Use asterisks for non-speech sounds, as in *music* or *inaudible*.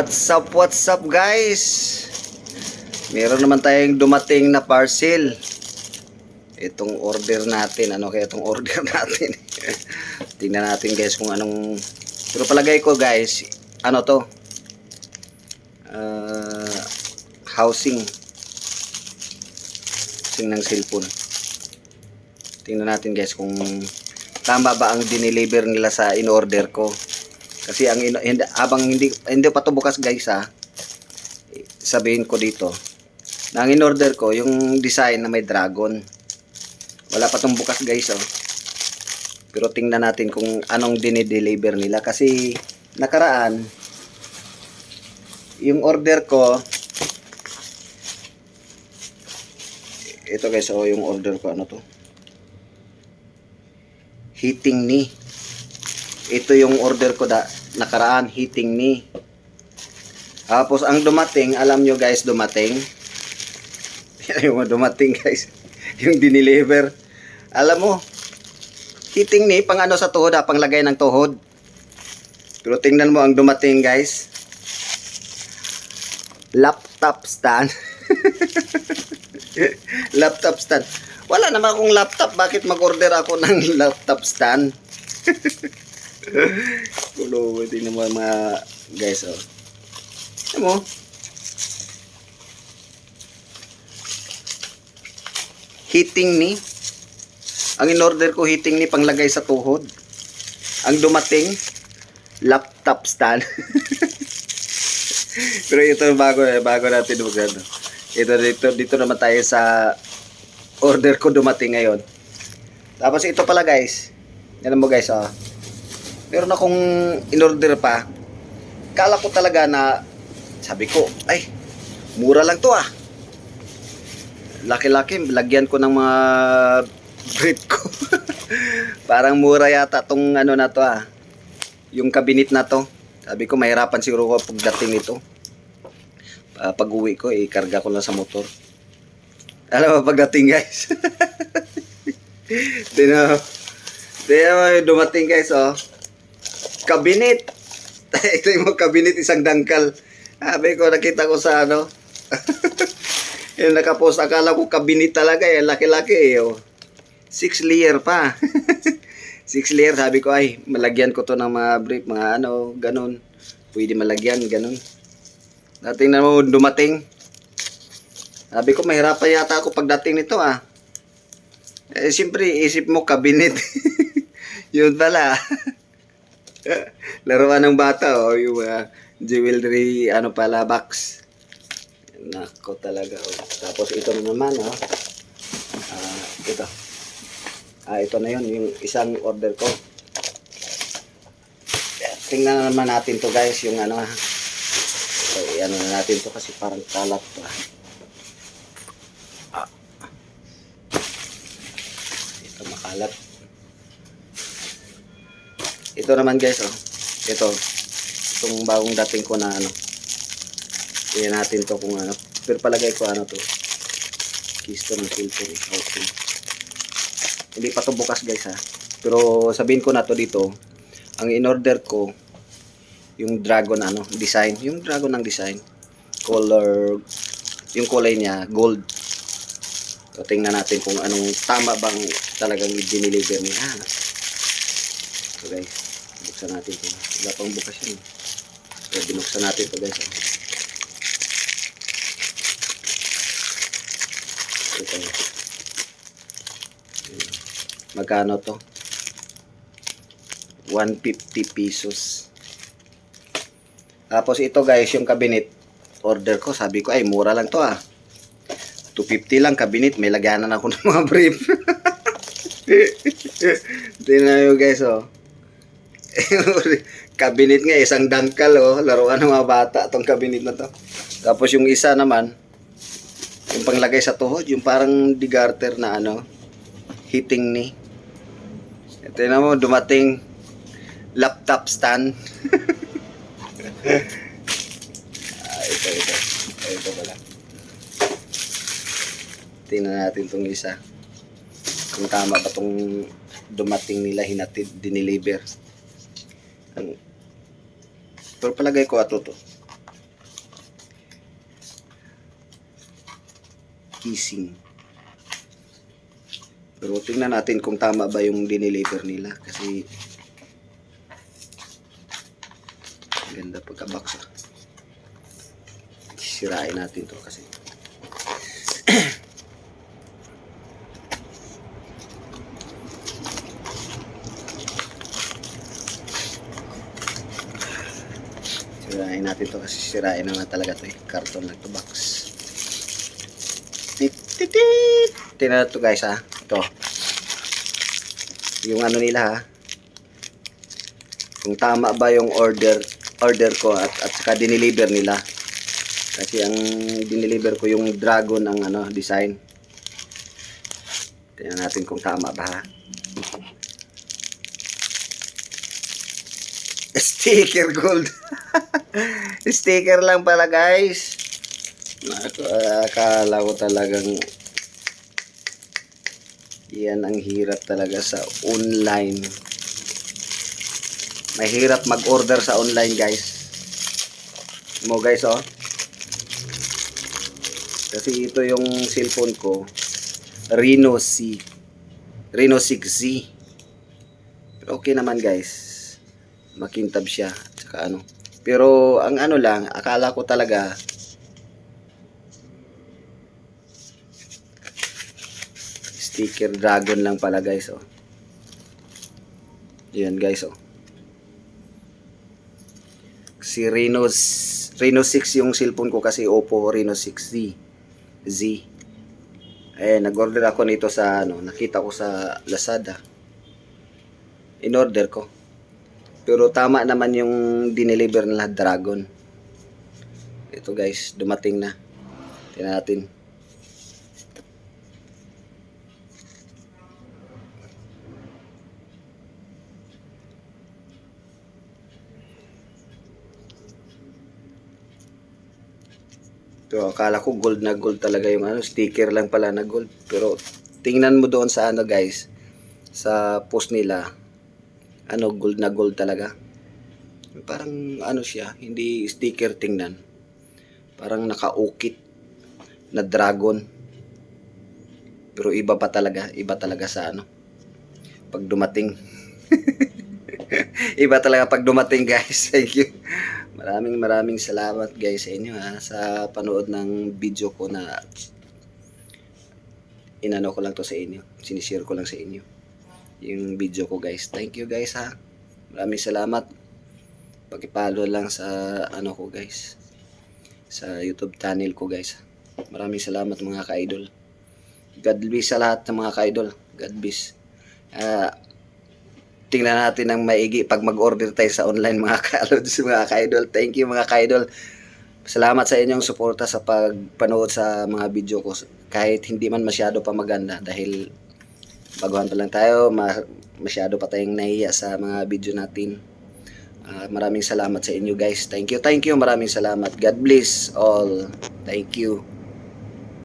What's up, what's up guys? Meron naman tayong dumating na parcel. Itong order natin, ano kaya itong *laughs* order natin? Tingnan natin guys kung anong... Pero palagay ko guys, ano to? Ah, housing. Housing ng cellphone. Tingnan natin guys kung tama ba ang dineliver nila sa in-order ko. Kasi ang in, hindi, habang hindi hindi pa to bukas guys ha. Sabihin ko dito. Na ang in-order ko yung design na may dragon. Wala pa tong bukas guys oh. Pero tingnan natin kung anong dinideliver nila kasi nakaraan yung order ko ito guys oh yung order ko ano to heating ni ito yung order ko da nakaraan heating ni tapos ang dumating alam nyo guys dumating. *laughs* Yung dumating guys. *laughs* Yung dineliver alam mo heating ni pang ano sa tuhod ha pang lagay ng tuhod. Pero tingnan mo ang dumating guys. Laptop stand. *laughs* Laptop stand. Wala naman akong laptop. Bakit mag-order ako ng laptop stand Kulo, hindi naman mga guys, oh. Alam mo? Heating ni. Ang in-order ko heating ni panglagay sa tuhod. Ang dumating, laptop stand. *laughs* Pero ito bago eh, bago natin mag ano. Ito dito dito naman tayo sa order ko dumating ngayon. Tapos ito pala guys. Yan mo guys, oh meron akong in-order pa. Kala ko talaga na, sabi ko, ay, mura lang to ah. Laki-laki, lagyan ko ng mga *laughs* brief ko. *laughs* Parang mura yata tong ano na to ah. Yung cabinet na to. Sabi ko, mahirapan siguro ko pagdating nito. Uh, pag uwi ko, ikarga ko lang sa motor. Alam mo, pagdating guys. *laughs* Tino, tino, dumating guys oh kabinet. *laughs* Ito yung kabinet, isang dangkal. Sabi ko, nakita ko sa ano. *laughs* yung nakapost, akala ko kabinet talaga eh. Laki-laki eh. Oh. Six layer pa. *laughs* Six layer, sabi ko, ay, malagyan ko to ng mga brief, mga ano, ganun. Pwede malagyan, ganun. Dating na mo dumating. Sabi ko, mahirapan yata ako pagdating nito ah. Eh, siyempre, isip mo kabinet. Yun pala. *laughs* Laruan ng bata, oh, yung uh, jewelry, ano pala, box. Nako talaga, oh. Tapos ito na naman, oh. Ah, ito. Ah, ito na yun, yung isang order ko. Tingnan na naman natin to guys, yung ano, ha. So, ano na natin to kasi parang kalat ah. Ah. Ito makalat. Ito naman guys, oh. Ito. Itong bagong dating ko na ano. Tingnan natin to kung ano. Pero palagay ko ano to. Keystone ng filter. Okay. Hindi pa to bukas guys ha. Pero sabihin ko na to dito. Ang in-order ko yung dragon ano, design. Yung dragon ng design. Color yung kulay niya gold. So tingnan natin kung anong tama bang talagang dineliver niya. So guys, buksan natin ito. Wala pang bukas yun. So binuksan natin ito guys. Ito. Magkano to? 150 pesos. Tapos ito guys, yung cabinet order ko, sabi ko ay mura lang to ah. 250 lang cabinet, may laganan ako *laughs* ng mga brief. *laughs* Tingnan nyo guys oh. *laughs* cabinet nga, isang dangkal oh. Laruan ng mga bata tong cabinet na to. Tapos yung isa naman, yung panglagay sa tuhod, yung parang digarter na ano, heating ni. Ito na mo, dumating laptop stand. *laughs* ah, ito, ito. Ah, ito pala. Tingnan natin tong isa. Kung tama ba tong dumating nila hinatid, dineliver. Ano? Pero palagay ko ato to. Kissing. Pero tingnan natin kung tama ba yung dineliver nila kasi ganda pagkabaksa. Ah. Sirain natin to kasi. Natin to kasi sirain naman talaga to eh. Carton lang to box. Tit tit tit. Tingnan to guys ha. Ito. Yung ano nila ha. Kung tama ba yung order order ko at at saka dineliver nila. Kasi ang dineliver ko yung dragon ang ano design. Tingnan natin kung tama ba ha. *laughs* Sticker gold. *laughs* *laughs* Sticker lang pala guys. Akala ko talagang yan ang hirap talaga sa online. Mahirap mag-order sa online guys. Mo guys oh. Kasi ito yung cellphone ko. Reno C. Reno 6Z. Pero okay naman guys. Makintab siya. Tsaka ano. Pero ang ano lang, akala ko talaga sticker dragon lang pala guys oh. Yan guys oh. Si Reno Reno 6 yung cellphone ko kasi Oppo Reno 6Z. Z. Eh nag-order ako nito sa ano, nakita ko sa Lazada. In-order ko. Pero tama naman yung dineliver nila Dragon. Ito guys, dumating na. Tingnan natin. Ito, akala ko gold na gold talaga yung ano, sticker lang pala na gold. Pero tingnan mo doon sa ano guys, sa post nila, ano gold na gold talaga. Parang ano siya, hindi sticker tingnan. Parang nakaukit na dragon. Pero iba pa talaga, iba talaga sa ano. Pag dumating. *laughs* iba talaga pag dumating guys. *laughs* Thank you. Maraming maraming salamat guys sa inyo ha, sa panood ng video ko na inano ko lang to sa inyo. Sinishare ko lang sa inyo. Yung video ko guys. Thank you guys ha. Maraming salamat. Pakipalo lang sa ano ko guys. Sa YouTube channel ko guys. Maraming salamat mga ka-idol. God bless sa lahat ng mga ka-idol. God bless. Ah, tingnan natin ng maigi pag mag-order tayo sa online mga ka-lods, *laughs* mga ka-idol. Thank you mga ka-idol. Salamat sa inyong suporta sa pagpanood sa mga video ko. Kahit hindi man masyado pa maganda dahil baguhan pa lang tayo, ma- masyado pa tayong nahiya sa mga video natin. Ah, maraming salamat sa inyo guys. Thank you, thank you. Maraming salamat. God bless all. Thank you.